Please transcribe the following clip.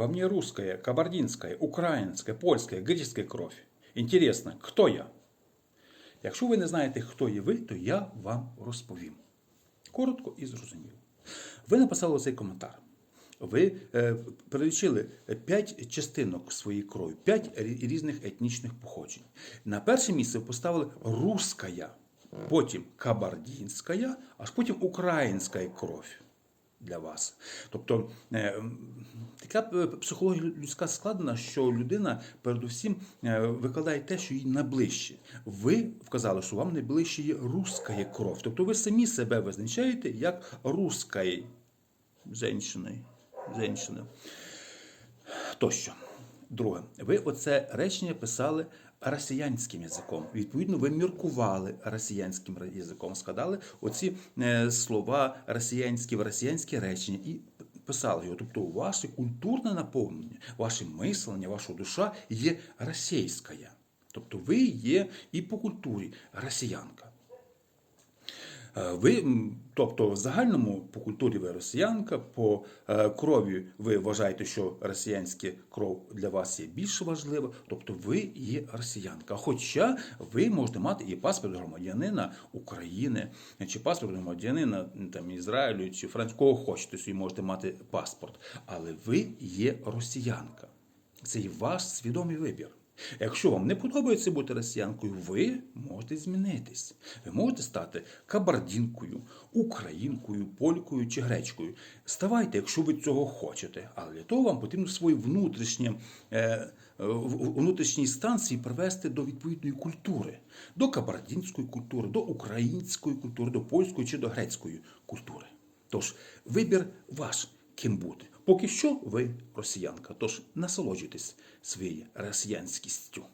Во мне русская, кабардинская, українська, польська, греческая кровь. Інтересно, хто я? Якщо ви не знаєте, хто є ви, то я вам розповім. Коротко і зрозуміло. Ви написали цей коментар. Ви е, перелічили п'ять частинок своєї крові, п'ять різних етнічних походжень. На перше місце ви поставили русская, потім кабардинська, аж потім українська кров для вас. Тобто е, така е, психологія людська складена, що людина передусім е, викладає те, що їй найближче. Ви вказали, що вам найближче є руська кров. Тобто ви самі себе визначаєте як женщини. женщини. Тощо. Друге, ви оце речення писали росіянським язиком. Відповідно, ви міркували росіянським язиком, складали оці е, слова росіянські в росіянське речення і писали його. Тобто, ваше культурне наповнення, ваше мислення, ваша душа є російська. Тобто ви є і по культурі росіянка. Е, Ви, тобто, в загальному по культурі ви росіянка, по е, крові ви вважаєте, що росіянська кров для вас є більш важлива, тобто ви є росіянка. Хоча ви можете мати і паспорт громадянина України, чи паспорт громадянина там, Ізраїлю, чи Франції, кого хочете, собі можете мати паспорт. Але ви є росіянка. Це і ваш свідомий вибір. Якщо вам не подобається бути росіянкою, ви можете змінитись. Ви можете стати кабардінкою, українкою, полькою чи гречкою. Ставайте, якщо ви цього хочете. Але для того вам потрібно внутрішні, е, в- в- внутрішній стан свій привести до відповідної культури, до кабардінської культури, до української культури, до польської чи до грецької культури. Тож вибір ваш ким бути. Поки що ви росіянка, тож насолоджуйтесь своєю росіянськістю.